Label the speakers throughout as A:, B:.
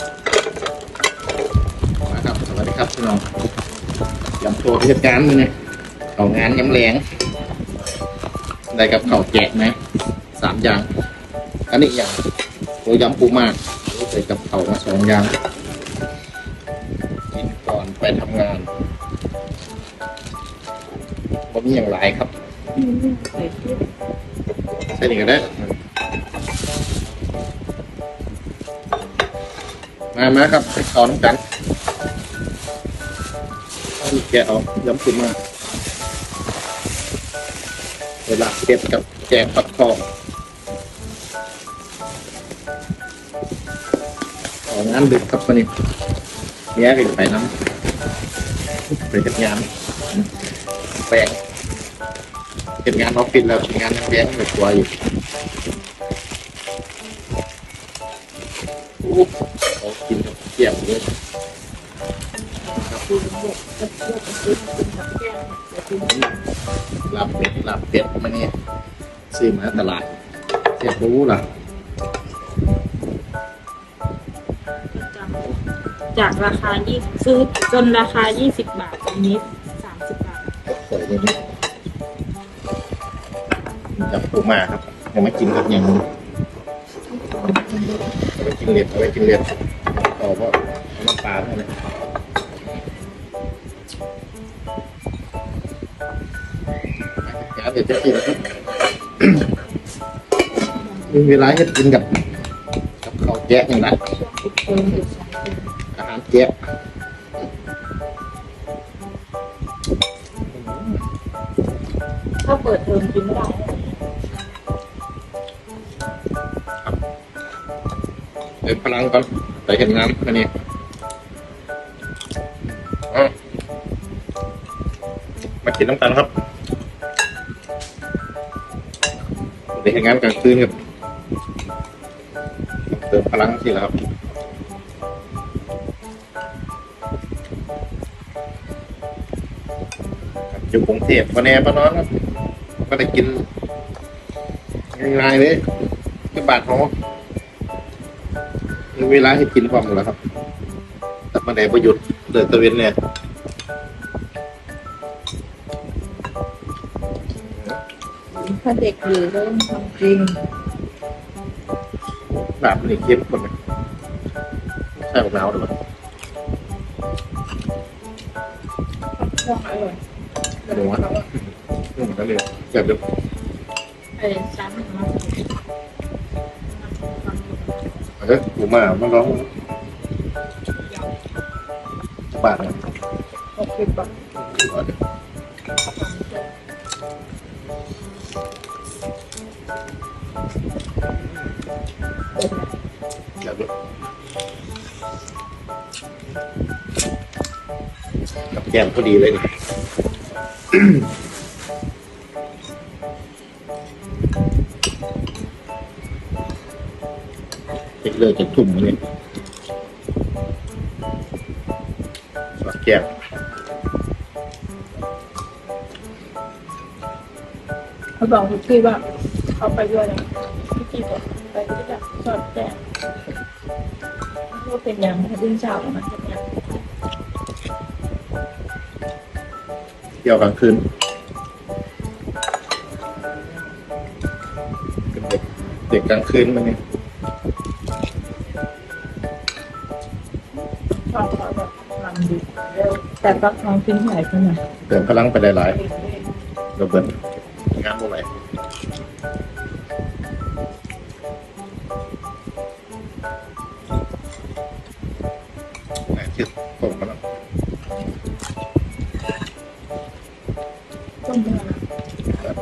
A: มาครับสวัสดีครับพี่น้องยำตัวที่การมือเนี่ยเขางานยำแรงได้กับเขาวแจกไหมสามอย่าง อันนี้อย่างตัวยำปูมากใส่กับเขาวมาสองอย่างกินก่อนไปทำงานผมมีอย่างไรครับ
B: ใส่พริก
A: ใส่นี่ก็ได้ มามาครับไปขอน้ำกันแกะเอาย้ำขึ้นมาเวลาเก็บกับแกงปักทองของงานดึกครับวันนี้เนี้ยกันไปน้ำไปจัดงานแปลงเก็บงานออฟฟิศแล้วงานแปลงอยู่ตัวอยู่ โอ้เขากินกับเกี๊ยวเลยครับ
B: เทียมกระเทียมเป็นกับแกงเดี๋ยน
A: ลาบเป็ดลาบเป็ดมาเนี่ยซื้อมาตลาดเสียบรู้ล่ะ
B: จากราคายี่ซื้อจนราคา 20 บาทอันนี้ 30 บาท
A: สวยเลยจับปูมาครับยังไม่กินกับอย่างนี้ กินเล็ดเอาไปกินเล็ดต่อเพราะน้ำปลาเท่านั้นเดี๋ยวจะกินมีเวลาให้กินกับกับข้าวแกะอย่างนั้น
B: ช่วงปิดเทอมหรือสองเทอม
A: อาหารแกะ
B: ถ้าเปิดเทอมกินไม่ได้
A: ดี๋ยวพลังก่อนไปเห็นน้ำอันนี้อะมากินน้ำตาลครับไปเห็นงานกลางคืนครับเติมพลังสิแล้วครับอยู่กรุงเทพวันนี้ป้านอนครับก็ได้กินง่ายๆเลยคือบาทเขา มีเวลาให้กินพร้อมกันแล้วครับแต่มาไหนประยุทธ์เดินตะเวนเนี่ย
B: ถ้าเด็กอยู่ก็ต้องทำจริง
A: แบบนี้เข้มข้นไหมใช่ของน้าวหรือเปล่า
B: ช่วงอร่อย
A: ไม่รู้ว่าอืมนั่นเลยแบบเดิม
B: ไอ้ซ้ำมา
A: เอ้ยกูมามาร้องบาทนะ
B: หกสิบบาท
A: แบบเดิมกับแก้มพอดีเลยนี่ ดเลยจ็ดทุ่มเนี่ยสอดแก้ม
B: เขาบอกทุกที่ว่าเขาไปด้วยนะพี่จีบอกไปที่จะสอดแจ้งว่าเป็นอย่างไรดึงเช้าออกมาเป็นอย่าง
A: เที่ยวกลางคืนเด็กเด็กกลางคืนมาเนี่ย
B: เขาแบบทำดีแต่ก็ท้องทิ้งหายไปหน่อย
A: เติมพลังไปหลายๆเราเบิร์นงานบ่ไหวแหม่ที่ตรงมาแล้ว
B: ต้มเนื้อ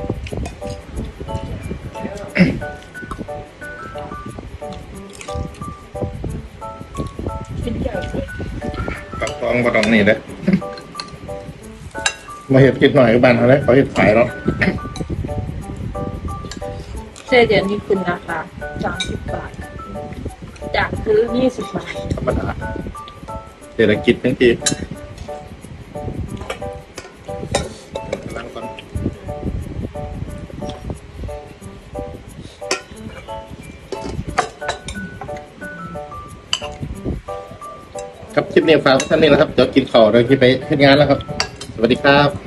B: ชิ้นใหญ่เลย
A: ปักทองปักทองนี่เลยมาเห็ดกินหน่อยกับบ้านเขาเลยเขาเห็ดขายแล้ว
B: เสื้อเดี๋ยวนี้คุณราคาสามสิบบาท จากซื้อยี่สิบบาท
A: ธรรมดาเศรษฐกิจทั้งทีพลังก่อน ครับคลิปนี้ฝากท่านนี้นะครับเดี๋ยวกินข้าวเดี๋ยวที่ไปเฮ็ดงานแล้วครับ สวัสดีครับ